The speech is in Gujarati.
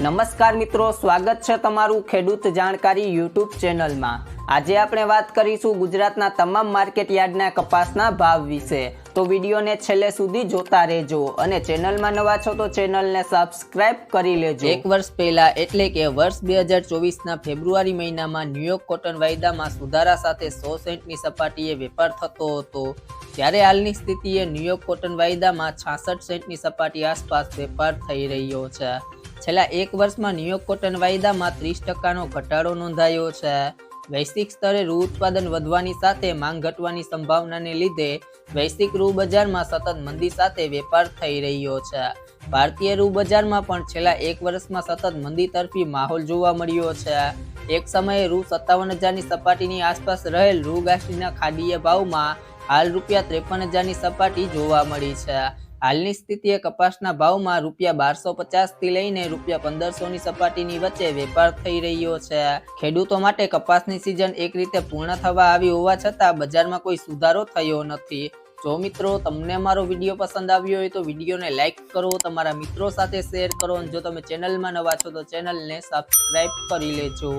નમસ્કાર મિત્રો, સ્વાગત છે તમારું ખેડૂત જાણકારી યુટ્યુબ ચેનલમાં. આજે આપણે વાત કરીશું ગુજરાતના તમામ માર્કેટ યાર્ડના કપાસના ભાવ વિશે. તો વિડીયોને છેલ્લે સુધી જોતા રહેજો અને ચેનલમાં નવા છો તો ચેનલને સબસ્ક્રાઇબ કરી લેજો. એક વર્ષ પહેલા એટલે કે વર્ષ બે હજાર ચોવીસના ફેબ્રુઆરી મહિનામાં ન્યુયોર્ક કોટન વાયદામાં સુધારા સાથે સો સેન્ટની સપાટીએ વેપાર થતો હતો. ત્યારે હાલની સ્થિતિએ ન્યુયોર્ક કોટન વાયદામાં છાસઠ સેન્ટની સપાટી આસપાસ વેપાર થઈ રહ્યો છે. છેલ્લા એક વર્ષમાં ન્યુયોર્ક કોટન વાયદામાં ત્રીસ ટકાનો ઘટાડો નોંધાયો છે. વૈશ્વિક સ્તરે રૂ ઉત્પાદન વધવાની સાથે માંગ ઘટવાની સંભાવનાને લીધે વૈશ્વિક રૂ બજારમાં સતત મંદી સાથે વેપાર થઈ રહ્યો છે. ભારતીય રૂ બજારમાં પણ છેલ્લા એક વર્ષમાં સતત મંદી તરફી માહોલ જોવા મળ્યો છે. એક સમયે રૂ સત્તાવન હજારની સપાટીની આસપાસ રહેલ રૂ ગાંઠીના ખાડીય ભાવમાં હાલ રૂપિયા ત્રેપન હજારની સપાટી જોવા મળી છે. હાલની સ્થિતિએ કપાસના ભાવમાં રૂપિયા બારસો પચાસથી લઈને રૂપિયા પંદરસો ની સપાટીની વચ્ચે વેપાર થઈ રહ્યો છે. ખેડૂતો માટે કપાસની સિઝન એક રીતે પૂર્ણ થવા આવી હોવા છતાં બજારમાં કોઈ સુધારો થયો નથી. જો મિત્રો તમને મારો વીડિયો પસંદ આવ્યો હોય તો વિડીયોને લાઇક કરો, તમારા મિત્રો સાથે શેર કરો અને જો તમે ચેનલમાં નવા છો તો ચેનલને સબસ્ક્રાઈબ કરી લેજો.